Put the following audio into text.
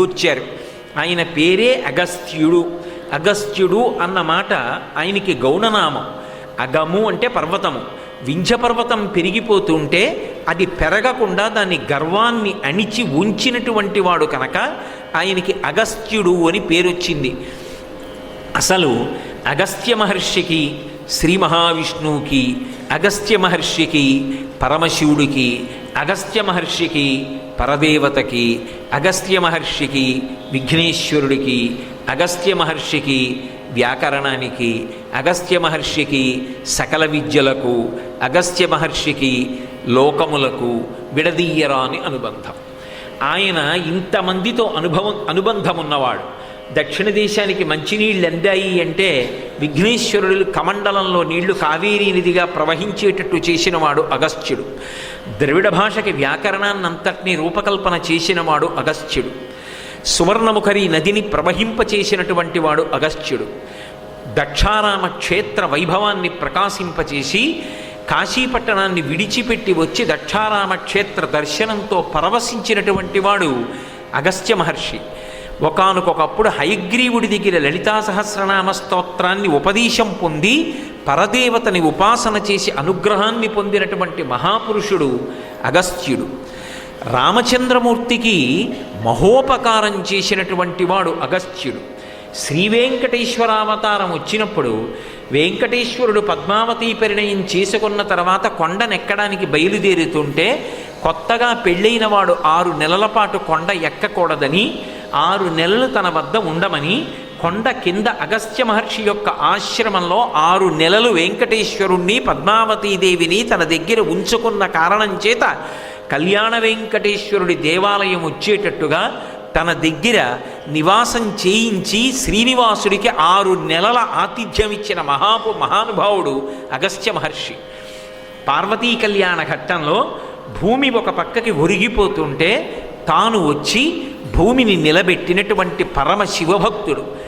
వచ్చారు ఆయన పేరే అగస్త్యుడు. అగస్త్యుడు అన్న మాట ఆయనకి గౌణనామం. అగము అంటే పర్వతము. వింధ్య పర్వతం పెరిగిపోతుంటే అది పెరగకుండా దాని గర్వాన్ని అణిచి ఉంచినటువంటి వాడు కనుక ఆయనకి అగస్త్యుడు అని పేరొచ్చింది. అసలు అగస్త్య మహర్షికి శ్రీ మహావిష్ణువుకి అగస్త్య మహర్షికి పరమశివుడికి అగస్త్య మహర్షికి పరదేవతకి అగస్త్య మహర్షికి విఘ్నేశ్వరుడికి అగస్త్య మహర్షికి వ్యాకరణానికి అగస్త్య మహర్షికి సకల విద్యలకు అగస్త్య మహర్షికి లోకములకు విడదీయరాని అనుబంధం. ఆయన ఇంతమందితో అనుభవం అనుబంధం ఉన్నవాడు దక్షిణ దేశానికి మంచినీళ్ళు అందాయి అంటే విఘ్నేశ్వరుడు కమండలంలో నీళ్ళు కావేరీ నదిగా ప్రవహించేటట్టు చేసినవాడు అగస్త్యుడు. ద్రవిడ భాషకి వ్యాకరణాన్నంతటినీ రూపకల్పన చేసినవాడు అగస్త్యుడు. సువర్ణముఖరి నదిని ప్రవహింపచేసినటువంటి వాడు అగస్త్యుడు. దక్షారామ క్షేత్ర వైభవాన్ని ప్రకాశింపచేసి కాశీపట్టణాన్ని విడిచిపెట్టి వచ్చి దక్షారామ క్షేత్ర దర్శనంతో పరవశించినటువంటి వాడు అగస్త్య మహర్షి. ఒకనకొకప్పుడు హయగ్రీవుడి దగ్గర లలితా సహస్రనామ స్తోత్రాన్ని ఉపదేశం పొంది పరదేవతని ఉపాసన చేసి అనుగ్రహాన్ని పొందినటువంటి మహాపురుషుడు అగస్త్యుడు. రామచంద్రమూర్తికి మహోపకారం చేసినటువంటి వాడు అగస్త్యుడు. శ్రీ వెంకటేశ్వరావతారం వచ్చినప్పుడు వెంకటేశ్వరుడు పద్మావతి పరిణయం చేసుకున్న తర్వాత కొండనెక్కడానికి బయలుదేరుతుంటే కొత్తగా పెళ్ళైన వాడు ఆరు నెలల పాటు కొండ ఎక్కకూడదని ఆరు నెలలు తన వద్ద ఉండమని కొండ కింద అగస్త్య మహర్షి యొక్క ఆశ్రమంలో ఆరు నెలలు వెంకటేశ్వరుణ్ణి పద్మావతీదేవిని తన దగ్గర ఉంచుకున్న కారణం చేత కళ్యాణ వెంకటేశ్వరుడి దేవాలయం వచ్చేటట్టుగా తన దగ్గర నివాసం చేయించి శ్రీనివాసుడికి ఆరు నెలల ఆతిథ్యం ఇచ్చిన మహాపు మహానుభావుడు అగస్త్య మహర్షి. పార్వతీ కళ్యాణ ఘట్టంలో భూమి ఒక పక్కకి ఒరిగిపోతుంటే తాను వచ్చి భూమిని నిలబెట్టినటువంటి పరమ శివభక్తుడు.